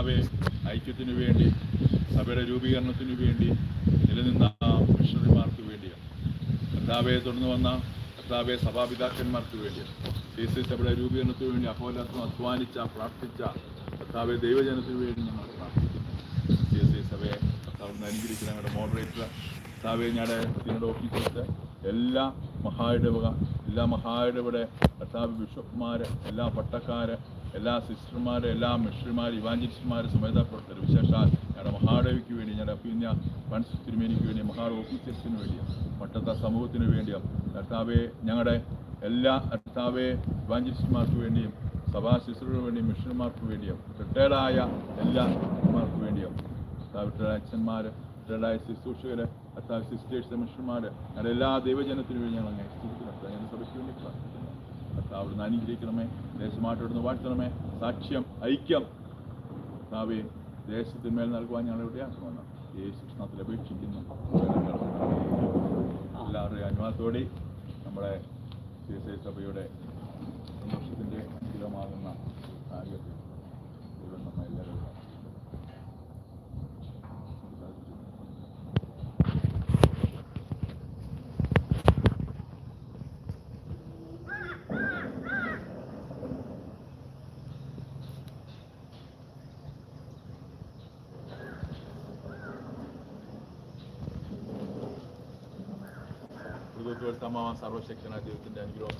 കർത്താവെ ഐക്യത്തിനു വേണ്ടി സഭയുടെ രൂപീകരണത്തിനു വേണ്ടി നിലനിന്ന മിഷണറിമാർക്ക് വേണ്ടിയാണ്. കർത്താവെ തുടർന്ന് വന്ന കർത്താവെ സഭാപിതാക്കന്മാർക്ക് വേണ്ടിയാണ്. സി സി സഭയുടെ രൂപീകരണത്തിന് വേണ്ടി അഹോരാത്രം അധ്വാനിച്ച പ്രാർത്ഥിച്ച കർത്താവെ ദൈവജനത്തിന് വേണ്ടി ഞങ്ങൾ പ്രാർത്ഥിക്കുന്നു. സി ഐ സഭയെ കർത്താവ് അനുഗ്രഹിക്കുന്ന ഞങ്ങളുടെ മോഡറേറ്റർ കർത്താവെ ഞങ്ങളുടെ ഞങ്ങളുടെ ഓഫീസേഴ്സ് എല്ലാ മഹായിടവക എല്ലാ മഹായിടവിടെ കർത്താവ് ബിഷപ്പ്മാർ എല്ലാ പട്ടക്കാർ എല്ലാ സിസ്റ്റർമാർ എല്ലാ മിഷണറിമാർ ഇവാഞ്ചലിസ്റ്റർമാർ സമേത പ്രവർത്തകർ വിശേഷാൽ ഞങ്ങളുടെ മഹാദേവിക്ക് വേണ്ടി ഞങ്ങളുടെ പിന്നെ ഫണ്ട്സ് തിരുമേനിക്ക് വേണ്ടി മഹാ ഓഫീസേഴ്സിന് വേണ്ടിയും പട്ടത്ത സമൂഹത്തിന് വേണ്ടിയും കർത്താവെ ഞങ്ങളുടെ എല്ലാ കർത്താവെ ഇവാഞ്ചലിസ്റ്റർമാർക്ക് വേണ്ടിയും സഭാ ശിശുക്കൾക്ക് വേണ്ടിയും മിഷണർമാർക്ക് വേണ്ടിയും റിട്ടയർഡായ എല്ലാ മിഷണർമാർക്ക് വേണ്ടിയും റിട്ടയർഡ് അച്ഛന്മാർ റിട്ടയർഡായ ശുശ്രൂഷകർ കർത്താവ് സിസ്റ്റേഴ്സ് മിഷണർമാർ ഞങ്ങളുടെ എല്ലാ ദൈവജനത്തിനു വേണ്ടി ഞങ്ങൾ അങ്ങനെ സഭയ്ക്ക് വേണ്ടി പ്രാർത്ഥിക്കുന്നു. കർത്താവ് അവിടുന്ന് അനുഗ്രഹിക്കണമേ. ദേശമായിട്ട് ഇവിടുന്ന് വാഴ്ത്തണമേ. സാക്ഷ്യം ഐക്യം. കർത്താവെ ദേശത്തിന്മേൽ നൽകുവാൻ ഞങ്ങളുടെ പ്രയാസമാണ് ഈ ശിക്ഷണത്തിൽ അപേക്ഷിക്കുന്നു. എല്ലാവരുടെയും അനുവാദത്തോടെ നമ്മുടെ സി എസ് ഐ സഭയുടെ സന്തോഷത്തിന്റെ തൊട്ടുകൾക്ക് അമ്മാവാൻ സർവശക്തനായ ദൈവത്തിന്റെ അനുഗ്രഹം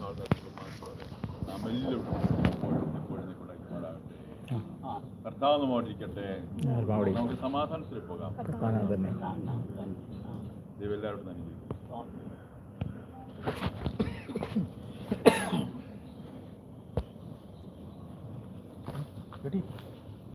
കർത്താവ് നമ്മോട്ടിരിക്കട്ടെ നമുക്ക് സമാധാനത്തിൽ പോകാം. ദൈവം എല്ലാവരും തന്നെ Ready?